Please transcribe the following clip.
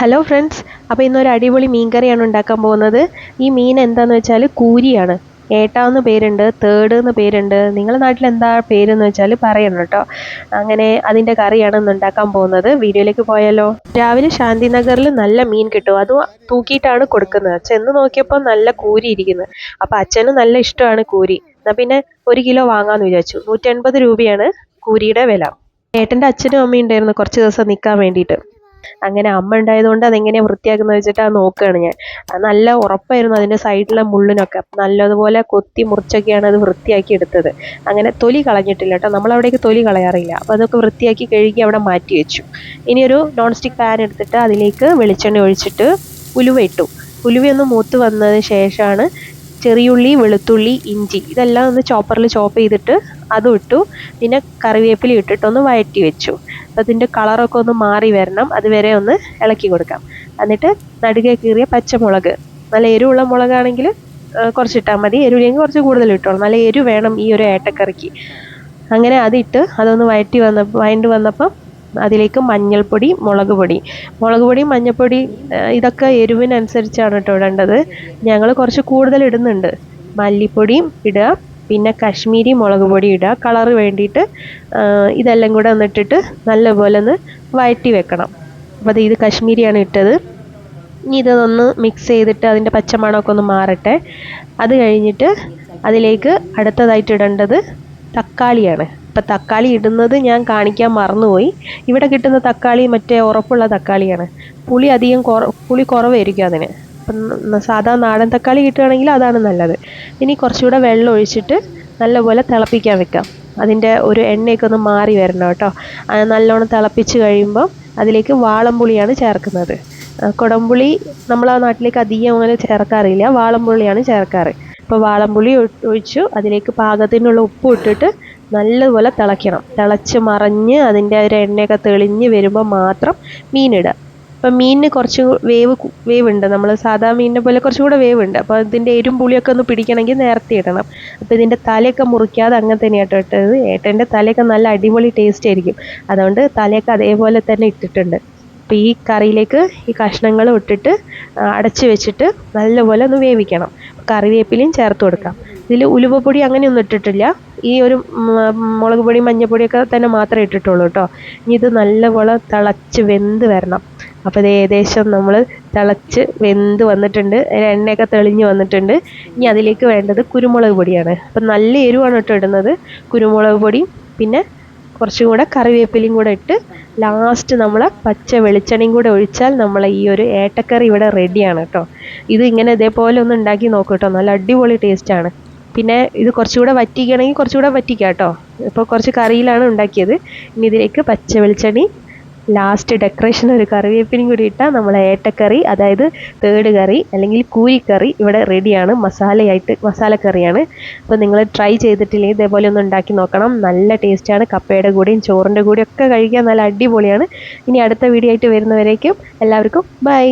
Hello friends അപ്പോൾ ഇന്നൊരു അടിപൊളി മീൻ കറിയാണ് ഉണ്ടാക്കാൻ പോകുന്നത്. ഈ മീൻ എന്താണെന്ന് വെച്ചാൽ കൂരിയാണ്. ഏട്ടാന്ന് പേരുണ്ട് തേർഡ് എന്ന് പേരുണ്ട്. നിങ്ങളുടെ നാട്ടിൽ എന്താ പേരെന്ന് വെച്ചാൽ പറയണം കേട്ടോ. അങ്ങനെ അതിന്റെ കറിയാണ് ഇന്ന് ഉണ്ടാക്കാൻ പോകുന്നത്. വീഡിയോയിലേക്ക് പോയാലോ? രാവിലെ ശാന്തി നഗറിൽ നല്ല മീൻ കിട്ടും. അത് തൂക്കിയിട്ടാണ് കൊടുക്കുന്നത്. ചെന്ന് നോക്കിയപ്പോൾ നല്ല കൂരി ഇരിക്കുന്നത് അപ്പോൾ അച്ഛന് നല്ല ഇഷ്ടമാണ് കൂരി. എന്നാൽ പിന്നെ ഒരു കിലോ വാങ്ങാമെന്ന് വിചാരിച്ചു. നൂറ്റൻപത് രൂപയാണ് കൂരിയുടെ വില. ഏട്ടന്റെ അച്ഛനും അമ്മയും ഉണ്ടായിരുന്നു കുറച്ച് ദിവസം നിൽക്കാൻ വേണ്ടിയിട്ട്. അങ്ങനെ അമ്മ ഉണ്ടായതുകൊണ്ട് അതെങ്ങനെയാണ് വൃത്തിയാക്കുന്നത് വെച്ചിട്ട് അത് നോക്കുകയാണ് ഞാൻ. നല്ല ഉറപ്പായിരുന്നു അതിന്റെ സൈഡിലെ മുള്ളിനൊക്കെ. നല്ലതുപോലെ കൊത്തി മുറിച്ചൊക്കെയാണ് അത് വൃത്തിയാക്കി എടുത്തത്. അങ്ങനെ തൊലി കളഞ്ഞിട്ടില്ല കേട്ടോ. നമ്മളവിടേക്ക് തൊലി കളയാറില്ല. അപ്പോൾ അതൊക്കെ വൃത്തിയാക്കി കഴുകി അവിടെ മാറ്റി വെച്ചു. ഇനിയൊരു നോൺ സ്റ്റിക്ക് പാൻ എടുത്തിട്ട് അതിലേക്ക് വെളിച്ചെണ്ണ ഒഴിച്ചിട്ട് ഉലുവ ഇട്ടു. ഉലുവയൊന്ന് മൂത്ത് വന്നതിന് ശേഷമാണ് ചെറിയുള്ളി വെളുത്തുള്ളി ഇഞ്ചി ഇതെല്ലാം ഒന്ന് ചോപ്പറിൽ ചോപ്പ് ചെയ്തിട്ട് അതും ഇട്ടു പിന്നെ കറിവേപ്പില ഇട്ടിട്ടൊന്ന് വഴറ്റി വെച്ചു. അതിന്റെ കളറൊക്കെ ഒന്ന് മാറി വരണം. അതുവരെ ഒന്ന് ഇളക്കി കൊടുക്കാം. എന്നിട്ട് നടുകെ കീറിയ പച്ചമുളക്. നല്ല എരിവുള്ള മുളകാണെങ്കിൽ കുറച്ചിട്ടാൽ മതി. എരിവില്ലെങ്കിൽ കുറച്ച് കൂടുതൽ ഇട്ടോളൂ. നല്ല എരിവ് വേണം ഈ ഒരു ഏട്ടക്കറിക്ക് അങ്ങനെ അതിട്ട് അതൊന്ന് വയറ്റി വന്ന വഴണ്ട് വന്നപ്പം അതിലേക്ക് മഞ്ഞൾപ്പൊടി മുളക് പൊടി. മുളക് പൊടി മഞ്ഞൾപ്പൊടി ഇതൊക്കെ എരിവിനനുസരിച്ചാണ് കേട്ടോ ഇടേണ്ടത്. ഞങ്ങൾ കുറച്ച് കൂടുതൽ ഇടുന്നുണ്ട്. മല്ലിപ്പൊടിയും ഇടുക. പിന്നെ കശ്മീരി മുളക് പൊടി ഇടുക കളറ് വേണ്ടിയിട്ട് ഇതെല്ലാം കൂടെ ഒന്നിട്ടിട്ട് നല്ലപോലെ ഒന്ന് വഴറ്റി വെക്കണം. അപ്പോൾ ഇത് കശ്മീരിയാണ് ഇട്ടത്. ഇനി ഇതൊന്ന് മിക്സ് ചെയ്തിട്ട് അതിന്റെ പച്ചമണമൊക്കെ ഒന്ന് മാറട്ടെ. അത് കഴിഞ്ഞിട്ട് അതിലേക്ക് അടുത്തതായിട്ട് ഇടേണ്ടത് തക്കാളിയാണ്. ഇപ്പം തക്കാളി ഇടുന്നത് ഞാൻ കാണിക്കാൻ മറന്നുപോയി. ഇവിടെ കിട്ടുന്ന തക്കാളി മറ്റേ ഉറപ്പുള്ള തക്കാളിയാണ്. പുളി അധികം കുറ പുളി കുറവായിരിക്കും അതിന്. അപ്പം സാധാ നാടൻ തക്കാളി കിട്ടുകയാണെങ്കിൽ അതാണ് നല്ലത്. ഇനി കുറച്ചുകൂടെ വെള്ളം ഒഴിച്ചിട്ട് നല്ലപോലെ തിളപ്പിക്കാൻ വെക്കാം. അതിന്റെ ഒരു എണ്ണയൊക്കെ ഒന്ന് മാറി വരണം കേട്ടോ. അത് നല്ലോണം തിളപ്പിച്ച് കഴിയുമ്പോൾ അതിലേക്ക് വാളംപുളിയാണ് ചേർക്കുന്നത്. കുടംപുളി നമ്മളെ നാട്ടിലേക്ക് അധികം അങ്ങനെ ചേർക്കാറില്ല. വാളംപുളിയാണ് ചേർക്കാറ്. അപ്പോൾ വാളംപുളി ഒഴിച്ചു. അതിലേക്ക് പാകത്തിനുള്ള ഉപ്പ് ഇട്ടിട്ട് നല്ലതുപോലെ തിളയ്ക്കണം. തിളച്ച് മറിഞ്ഞ് അതിന്റെ ഒരു എണ്ണയൊക്കെ തെളിഞ്ഞ് വരുമ്പോൾ മാത്രം മീനിടുക. അപ്പം മീനിന് കുറച്ച് വേവ് വേവ് ഉണ്ട് നമ്മൾ സാധാ മീനിനെ പോലെ കുറച്ചും കൂടെ ഉണ്ട് അപ്പോൾ ഇതിന്റെ എരും പുളിയൊക്കെ ഒന്ന് പിടിക്കണമെങ്കിൽ നേരത്തെ ഇടണം. അപ്പോൾ ഇതിന്റെ തലയൊക്കെ മുറിക്കാതെ അങ്ങനെ തന്നെയാട്ടോ ഇട്ടത്. ഏട്ടന്റെ തലയൊക്കെ നല്ല അടിപൊളി ടേസ്റ്റ് ആയിരിക്കും. അതുകൊണ്ട് തലയൊക്കെ അതേപോലെ തന്നെ ഇട്ടിട്ടുണ്ട്. അപ്പോൾ ഈ കറിയിലേക്ക് ഈ കഷ്ണങ്ങൾ ഇട്ടിട്ട് അടച്ച് വെച്ചിട്ട് നല്ലപോലെ ഒന്ന് വേവിക്കണം. കറിവേപ്പിലയും ചേർത്ത് കൊടുക്കാം. ഇതിൽ ഉലുവപ്പൊടി അങ്ങനെയൊന്നും ഇട്ടിട്ടില്ല. ഈ ഒരു മുളക് പൊടി മഞ്ഞൾപ്പൊടിയൊക്കെ തന്നെ മാത്രമേ ഇട്ടിട്ടുള്ളൂ കേട്ടോ. ഇനി ഇത് നല്ലപോലെ തിളച്ച് വെന്ത് വരണം. അപ്പോൾ ഇത് ഏകദേശം നമ്മൾ തിളച്ച് വെന്ത് വന്നിട്ടുണ്ട്. എണ്ണയൊക്കെ തെളിഞ്ഞ് വന്നിട്ടുണ്ട്. ഇനി അതിലേക്ക് വേണ്ടത് കുരുമുളക് പൊടിയാണ്. അപ്പം നല്ല എരിവാണ് കേട്ടോ ഇടുന്നത്. കുരുമുളക് പൊടി പിന്നെ കുറച്ചും കൂടെ കറിവേപ്പിലയും കൂടെ ഇട്ട് ലാസ്റ്റ് നമ്മൾ പച്ച വെളിച്ചെണ്ണയും കൂടെ ഒഴിച്ചാൽ നമ്മൾ ഈ ഒരു ഏട്ടക്കറി ഇവിടെ റെഡിയാണ് കേട്ടോ. ഇത് ഇങ്ങനെ ഇതേപോലെ ഒന്ന് ഉണ്ടാക്കി നോക്കൂ കേട്ടോ. നല്ല അടിപൊളി ടേസ്റ്റ് ആണ്. പിന്നെ ഇത് കുറച്ചുകൂടെ വറ്റിക്കണമെങ്കിൽ കുറച്ചുകൂടെ വറ്റിക്കാം കേട്ടോ. ഇപ്പോൾ കുറച്ച് കറിയിലാണ് ഉണ്ടാക്കിയത്. ഇനി ഇതിലേക്ക് പച്ച വെളിച്ചെണ്ണി ലാസ്റ്റ് ഡെക്കറേഷൻ ഒരു കറിവേപ്പിനും കൂടി ഇട്ടാൽ നമ്മൾ ഏട്ടക്കറി അതായത് തേർഡ് കറി അല്ലെങ്കിൽ കൂരിക്കറി ഇവിടെ റെഡിയാണ് മസാലയായിട്ട് മസാലക്കറിയാണ്. അപ്പോൾ നിങ്ങൾ ട്രൈ ചെയ്തിട്ടില്ലെങ്കിൽ ഇതേപോലെ ഒന്ന് ഉണ്ടാക്കി നോക്കണം. നല്ല ടേസ്റ്റാണ് കപ്പയുടെ കൂടെയും ചോറിന്റെ കൂടെയും ഒക്കെ കഴിക്കാൻ നല്ല അടിപൊളിയാണ്. ഇനി അടുത്ത വീഡിയോ ആയിട്ട് വരുന്നവരേക്കും എല്ലാവർക്കും ബൈ